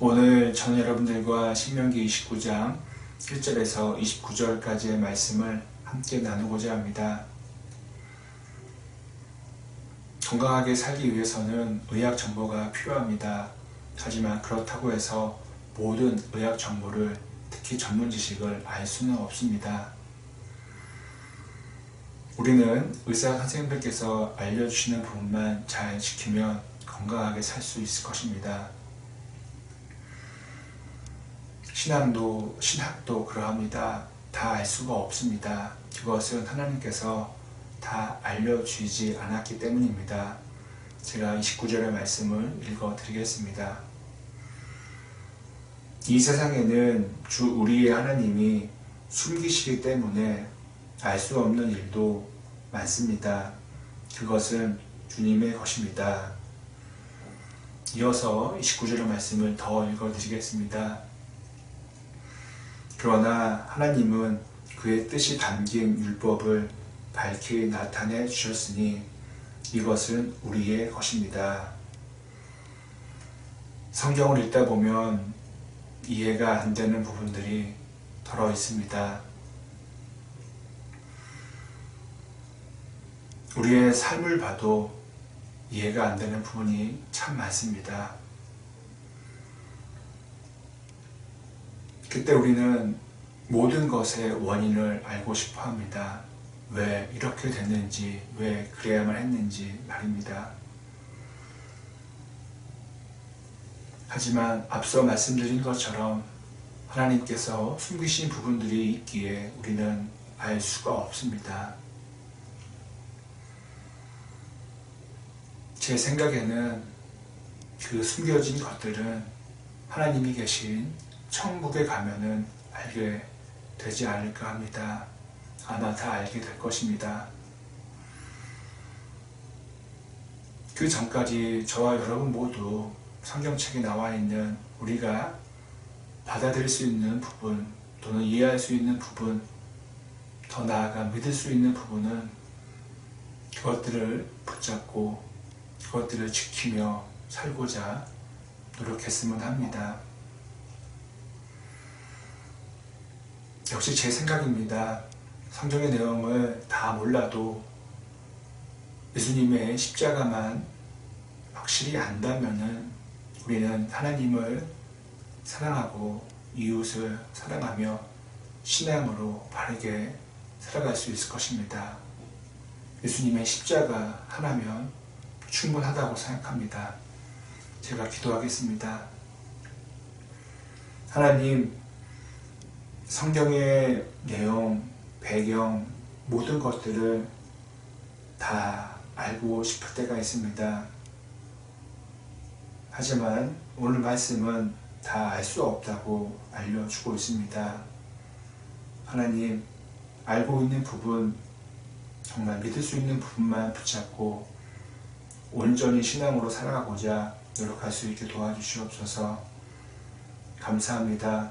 오늘 저는 여러분들과 신명기 29장 1절에서 29절까지의 말씀을 함께 나누고자 합니다. 건강하게 살기 위해서는 의학 정보가 필요합니다. 하지만 그렇다고 해서 모든 의학 정보를 특히 전문 지식을 알 수는 없습니다. 우리는 의사 선생님들께서 알려주시는 부분만 잘 지키면 건강하게 살 수 있을 것입니다. 신앙도, 신학도 그러합니다. 다 알 수가 없습니다. 그것은 하나님께서 다 알려주지 않았기 때문입니다. 제가 29절의 말씀을 읽어 드리겠습니다. 이 세상에는 주 우리의 하나님이 숨기시기 때문에 알 수 없는 일도 많습니다. 그것은 주님의 것입니다. 이어서 29절의 말씀을 더 읽어 드리겠습니다. 그러나 하나님은 그의 뜻이 담긴 율법을 밝히 나타내 주셨으니 이것은 우리의 것입니다. 성경을 읽다 보면 이해가 안 되는 부분들이 덜어 있습니다. 우리의 삶을 봐도 이해가 안 되는 부분이 참 많습니다. 그때 우리는 모든 것의 원인을 알고 싶어 합니다. 왜 이렇게 됐는지, 왜 그래야만 했는지 말입니다. 하지만 앞서 말씀드린 것처럼 하나님께서 숨기신 부분들이 있기에 우리는 알 수가 없습니다. 제 생각에는 그 숨겨진 것들은 하나님이 계신 천국에 가면은 알게 되지 않을까 합니다. 아마 다 알게 될 것입니다. 그 전까지 저와 여러분 모두 성경책에 나와 있는 우리가 받아들일 수 있는 부분 또는 이해할 수 있는 부분 더 나아가 믿을 수 있는 부분은 그것들을 붙잡고 그것들을 지키며 살고자 노력했으면 합니다. 역시 제 생각입니다. 성경의 내용을 다 몰라도 예수님의 십자가만 확실히 안다면은 우리는 하나님을 사랑하고 이웃을 사랑하며 신앙으로 바르게 살아갈 수 있을 것입니다. 예수님의 십자가 하나면 충분하다고 생각합니다. 제가 기도하겠습니다. 하나님, 성경의 내용, 배경, 모든 것들을 다 알고 싶을 때가 있습니다. 하지만 오늘 말씀은 다 알 수 없다고 알려주고 있습니다. 하나님, 알고 있는 부분, 정말 믿을 수 있는 부분만 붙잡고 온전히 신앙으로 살아가고자 노력할 수 있게 도와주시옵소서 감사합니다.